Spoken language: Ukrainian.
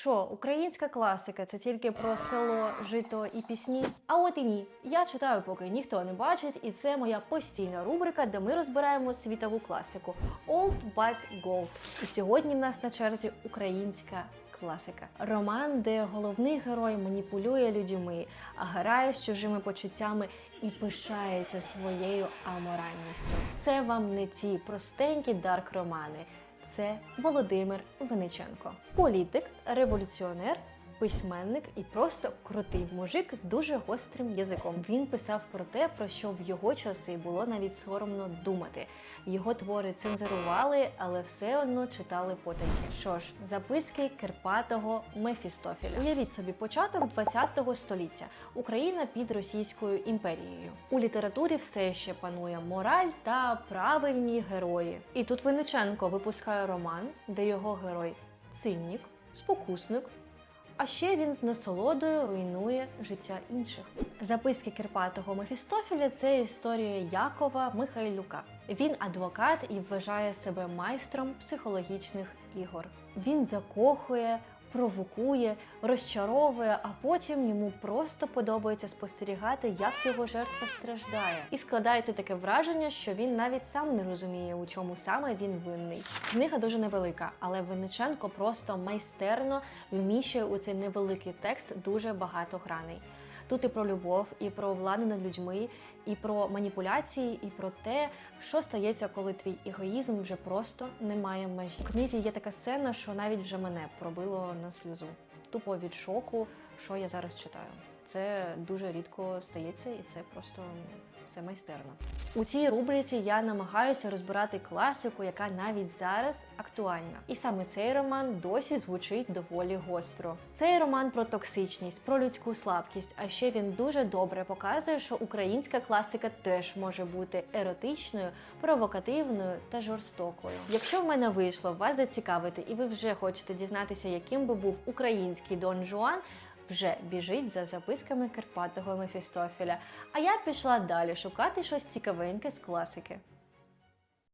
Що, українська класика це тільки про село, жито і пісні? А от і ні. Я читаю, поки ніхто не бачить, і це моя постійна рубрика, де ми розбираємо світову класику Old But Gold. І сьогодні в нас на черзі українська. Класика. Роман, де головний герой маніпулює людьми, а грає з чужими почуттями і пишається своєю аморальністю. Це вам не ті простенькі дарк романи. Це Володимир Винниченко. Політик, революціонер, письменник і просто крутий мужик з дуже гострим язиком. Він писав про те, про що в його часи було навіть соромно думати. Його твори цензурували, але все одно читали потайки. Що ж, записки Кирпатого Мефістофеля. Уявіть собі, початок 20 століття. Україна під Російською імперією. У літературі все ще панує мораль та правильні герої. І тут Винниченко випускає роман, де його герой циннік, спокусник. А ще він з насолодою руйнує життя інших. Записки Кирпатого Мефістофіля це історія Якова Михайлюка. Він адвокат і вважає себе майстром психологічних ігор. Він закохує, провокує, розчаровує, а потім йому просто подобається спостерігати, як його жертва страждає. І складається таке враження, що він навіть сам не розуміє, у чому саме він винний. Книга дуже невелика, але Винниченко просто майстерно вміщує у цей невеликий текст дуже багато граней. Тут і про любов, і про владу над людьми, і про маніпуляції, і про те, що стається, коли твій егоїзм вже просто не має межі. В книзі є така сцена, що навіть вже мене пробило на сльозу. Тупо від шоку, що я зараз читаю. Це дуже рідко стається, і це просто це майстерно. У цій рубриці я намагаюся розбирати класику, яка навіть зараз актуальна. І саме цей роман досі звучить доволі гостро. Цей роман про токсичність, про людську слабкість, а ще він дуже добре показує, що українська класика теж може бути еротичною, провокативною та жорстокою. Якщо в мене вийшло вас зацікавити, і ви вже хочете дізнатися, яким би був український Дон Жуан. Вже біжить за записками Карпатого Мефістофіля. А я пішла далі шукати щось цікавеньке з класики.